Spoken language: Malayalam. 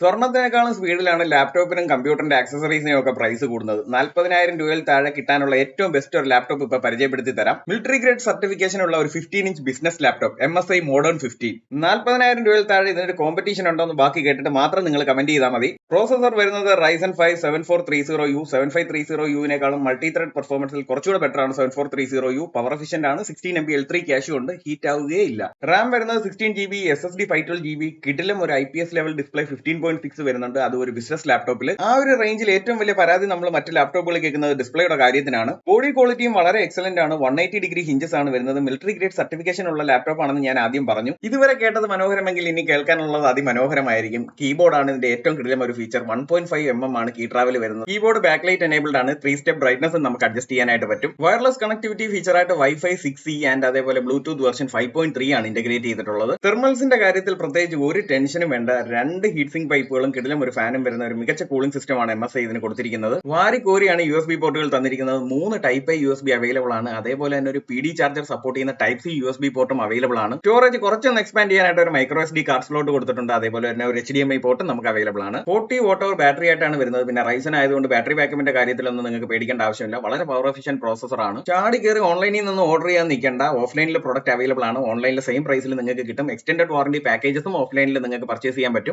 സ്വർണത്തിനേക്കാളും സ്പീഡിലാണ് ലാപ്ടോപ്പിനും കമ്പ്യൂട്ടറിന്റെ ആക്സസറീസിനും ഒക്കെ പ്രൈസ് കൂടുന്നത്. നാൽപ്പതിനായിരം രൂപയിൽ താഴെ കിട്ടാനുള്ള ഏറ്റവും ബെസ്റ്റ് ഒരു ലാപ്ടോപ്പ് ഇപ്പൊ പരിചയപ്പെടുത്തി തരാം. മിലിറ്ററി ഗ്രേഡ് സർട്ടിഫിക്കേഷൻ ഉള്ള ഒരു fifteen inch business laptop M S I modern fifteen നാൽപ്പതിനായിരം രൂപയിൽ താഴെ ഇതിനൊരു കോമ്പറ്റീഷൻ ഉണ്ടോ എന്ന് ബാക്കി കേട്ടിട്ട് മാത്രം നിങ്ങൾ കമന്റ് ചെയ്താൽ മതി. പ്രോസസർ വരുന്നത് Ryzen five seven four three zero U seven five three zero യുവിനേക്കാളും multi thread പെർഫോമൻസിൽ കുറച്ചുകൂടെ ബെറ്റർ ആണ് seven four three zero U power efficient ആണ് sixteen M B L three cache ഉണ്ട് ഹീറ്റ് ആവുകയില്ല റാം വരുന്നത് sixteen G B S S D five twelve G B കിഡിലും ഒരു I P S level display fifteen point six വരുന്നുണ്ട്. അത് ഒരു ബിസിനസ് ലാപ്ടോപ്പിൽ ആ ഒരു റേഞ്ചിൽ ഏറ്റവും വലിയ പരാതി നമ്മൾ മറ്റ് ലാപ്ടോപ്പുകൾ കേൾക്കുന്നത് ഡിസ്പ്ലേയുടെ കാര്യത്തിനാണ്. ബോഡി ക്വാളിറ്റിയും വളരെ എക്സലന്റ് ആണ്. വൺ എയ്റ്റി ഡിഗ്രി ഹിഞ്ചസ് ആണ് വരുന്നത്. മിലിറ്ററി ഗ്രേഡ് സർട്ടിഫിക്കേഷൻ ഉള്ള ലാപ്ടോപ്പ് ആണെന്ന് ഞാൻ ആദ്യം പറഞ്ഞു. ഇതുവരെ കേട്ടത് മനോഹരമെങ്കിൽ ഇനി കേൾക്കാനുള്ളത് അതിമനോഹരമായിരിക്കും. കീബോർഡ് ആണ് ഇതിന്റെ ഏറ്റവും കിടിലം ഒരു feature one point five M M ആണ് കീ ട്രാവൽ വരുന്നത്. കീബോർഡ് ബാക്ക് ലൈറ്റ് എനേബിൾഡ് ആണ്. ത്രീ സ്റ്റെപ്പ് ബ്രൈറ്റ്നസ് നമുക്ക് അഡ്ജസ്റ്റ് ചെയ്യാനായിട്ട് പറ്റും. വയർലെസ് കണക്ടിവിറ്റി ഫീച്ചർ ആയിട്ട് വൈഫൈ സിക്സ് ആൻഡ് അതേപോലെ Bluetooth version five point three ആണ് ഇന്റഗ്രേറ്റ് ചെയ്തിട്ടുള്ളത്. തെർമൽസിന്റെ കാര്യത്തിൽ പ്രത്യേകിച്ച് ഒരു ടെൻഷനും വേണ്ട. രണ്ട് ഹീറ്റ് സിങ്ക് പൈപ്പുകളും കിടിലും ഒരു ഫാനും വരുന്ന ഒരു മികച്ച കൂളിംഗ് സിസ്റ്റമാണ് എം എസ് ഐ ഇതിന് കൊടുത്തിരിക്കുന്നത്. വാരി കോരിയാണ് യു എസ് ബി പോർട്ടുകൾ തന്നിരിക്കുന്നത്. മൂന്ന് type A U S B available ആണ്. അതേപോലെ തന്നെ ഒരു പി ഡി ചാർജർ സപ്പോർട്ട് ചെയ്യുന്ന type C U S B പോർട്ടും available ആണ്. സ്റ്റോറേജ് കുറച്ചൊന്ന് എക്സ്പാൻഡ് ചെയ്യാനായിട്ട് ഒരു micro S D card slot കൊടുത്തിട്ടുണ്ട്. അതേപോലെ തന്നെ ഒരു എച്ച് ഡി എം ഐ പോർട്ടും നമുക്ക് അവൈലബിൾ ആണ്. ഫോർട്ടി വോട്ട് അവർ ബാറ്ററി ആയിട്ടാണ് വരുന്നത്. പിന്നെ റൈസൻ ആയതുകൊണ്ട് ബാറ്ററി ബാക്കപ്പിന്റെ കാര്യത്തിലൊന്നും നിങ്ങൾക്ക് പേടിക്കേണ്ട ആവശ്യമില്ല. വളരെ പവർ എഫിഷ്യൻ പ്രോസസർ ആണ്. ചാടി കയറി ഓൺലൈനിൽ നിന്ന് ഓർഡർ ചെയ്യാൻ നിൽക്കേണ്ട ഓഫ്ലൈനിൽ പ്രോഡക്റ്റ് അവൈലബിൾ ആണ്. ഓൺലൈനിൽ സെയിം പ്രൈസിൽ നിങ്ങൾക്ക് കിട്ടും. എക്സ്റ്റൻഡഡ് വാറണ്ടി പാക്കേജസും ഓഫ്ലൈനിൽ നിങ്ങൾക്ക് പർച്ചേസ് ചെയ്യാൻ പറ്റും.